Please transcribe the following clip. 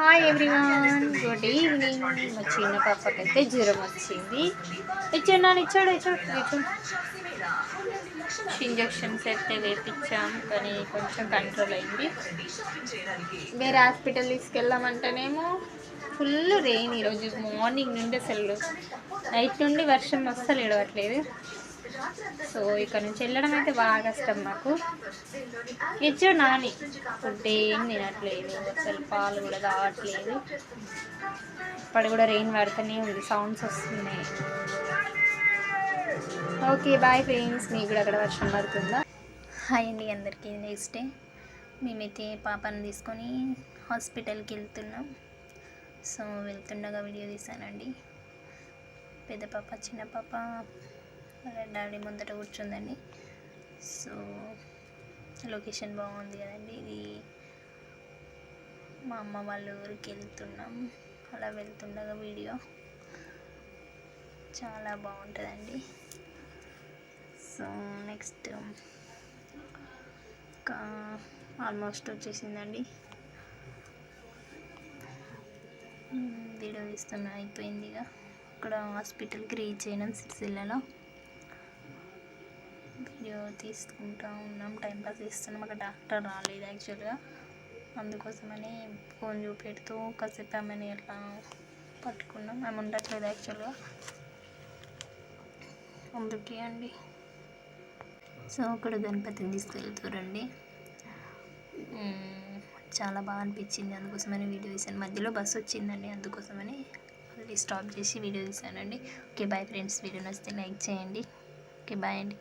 Hi everyone good evening మా చిన్న పాపకైతే జ్వరం వచ్చింది. ఇచ్చాడు నాన్న ఇచ్చాడు. ఇచ్చాడు ఇంజక్షన్స్ అయితే వేపించాం కానీ కొంచెం కంట్రోల్ అయింది. వేరే హాస్పిటల్ తీసుకెళ్ళామంటేనేమో ఫుల్ రెయిన్ ఈరోజు మార్నింగ్ నుండి అసలు నైట్ నుండి వర్షం అస్సలు ఇడవట్లేదు. సో ఇక్కడ నుంచి వెళ్ళడం అయితే బాగా ఇష్టం మాకు. ఇచ్చాడు నాని. ఫుడ్ ఏం తినట్లేదు. అసలు పాలు కూడా తాగట్లేదు. ఇప్పుడు కూడా రెయిన్ పడుతూనే ఉంది. సౌండ్స్ వస్తున్నాయి. ఓకే బాయ్ ఫ్రెండ్స్ మీకు కూడా అక్కడ వర్షం పడుతుందా? హాయ్ అండి అందరికీ. నెక్స్ట్ డే మేమైతే పాపను తీసుకొని హాస్పిటల్కి వెళ్తున్నాం. సో వెళ్తుండగా వీడియో తీసానండి పెద్ద పాప చిన్న పాప. వాళ్ళ డాడీ ముందట కూర్చుందండి. సో లొకేషన్ బాగుంది కదండి. ఇది మా అమ్మ వాళ్ళ ఊరికి వెళ్తున్నాం. అలా వెళ్తుండగా వీడియో చాలా బాగుంటుందండి. సో నెక్స్ట్ ఇంకా ఆల్మోస్ట్ వచ్చేసిందండి. వీడియో తీస్తున్నా అయిపోయింది ఇక. అక్కడ హాస్పిటల్కి రీచ్ అయినాం సిరిసిల్లలో. వీడియో తీసుకుంటా ఉన్నాం. టైంపాస్ చేస్తున్నాం. అక్కడ డాక్టర్ రాలేదు యాక్చువల్గా అందుకోసమని ఫోన్ చూపెడుతూ కాసేపు ఆమెను ఎట్లా పట్టుకున్నాం. ఆమె ఉండట్లేదు యాక్చువల్గా అందుకే అండి. సో అక్కడ గణపతిని తీసుకెళ్తారండి చాలా బాగా అనిపించింది. అందుకోసమని వీడియో తీసాను మధ్యలో బస్సు వచ్చిందండి. అందుకోసమని మళ్ళీ స్టాప్ చేసి వీడియో తీసానండి ఓకే బాయ్ ఫ్రెండ్స్ వీడియో నచ్చితే లైక్ చేయండి. ఓకే బాయ్ అండి.